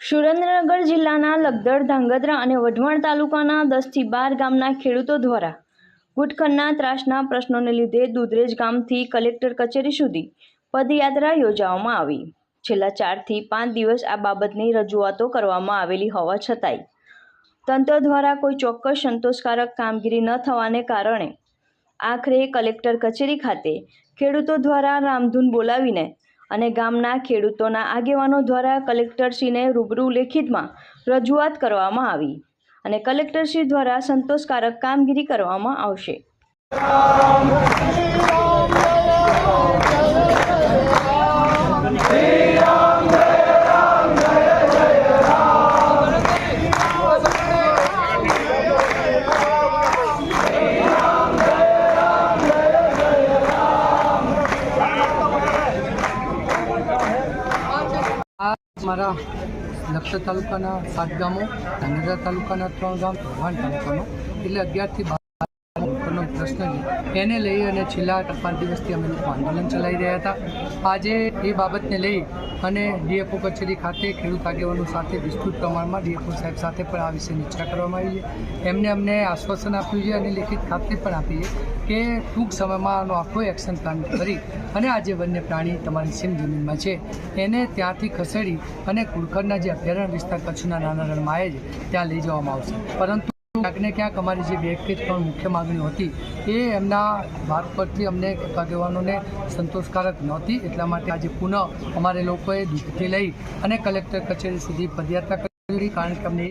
સુરેન્દ્રનગર જિલ્લાના લગદડ, ધાંગધ્રા અને વઢવાણ તાલુકાના દસથી બાર ગામના ખેડૂતો દ્વારા ગુટખંડના ત્રાસના પ્રશ્નોને લીધે દુધરેજ ગામથી કલેક્ટર કચેરી સુધી પદયાત્રા યોજવામાં આવી. છેલ્લા ચારથી પાંચ દિવસ આ બાબતની રજૂઆતો કરવામાં આવેલી હોવા છતાંય તંત્ર દ્વારા કોઈ ચોક્કસ સંતોષકારક કામગીરી ન થવાને કારણે આખરે કલેક્ટર કચેરી ખાતે ખેડૂતો દ્વારા રામધૂન બોલાવીને અને ગામના ખેડૂતોના આગેવાનો દ્વારા કલેક્ટરશ્રીને રૂબરૂ લેખિતમાં રજૂઆત કરવામાં આવી અને કલેક્ટરશ્રી દ્વારા સંતોષકારક કામગીરી કરવામાં આવશે. મારા લખતર તાલુકાના સાત ગામો ધાનેરા તાલુકાના ત્રણ ગામ ભગવાન તાલુકાનો. એટલે અગિયારથી છે એને લઈ અને છેલ્લા પાંચ દિવસથી અમે લોકો આંદોલન ચલાવી રહ્યા હતા. આજે એ બાબતને લઈ અને ડીએફઓ કચેરી ખાતે ખેડૂત આગેવાનો સાથે વિસ્તૃત પ્રમાણમાં ડીએફઓ સાહેબ સાથે પણ આ વિશે ચર્ચા કરવામાં આવી છે. એમને અમને આશ્વાસન આપ્યું છે અને લેખિત ખાતરી પણ આપી છે કે ટૂંક સમયમાં આનો આખો એક્શન પ્લાન કરી અને આ જે વન્ય પ્રાણી તમારી સીમ જમીનમાં છે, એને ત્યાંથી ખસેડી અને કુડખડના જે અભયારણ્ય વિસ્તાર કચ્છના નાના રણમાં આવે છે, ત્યાં લઈ જવામાં આવશે. પરંતુ ક્યાંક ક્યાંક અમારી જે બે કે ત્રણ મુખ્ય માગણીઓ હતી, એ એમના ભાગ પરથી અમને આગેવાનોને સંતોષકારક નહોતી, એટલા માટે આજે પુનઃ અમારે લોકોએ દુઃખથી લઈ અને કલેક્ટર કચેરી સુધી પદયાત્રા કરી કારણ કે અમને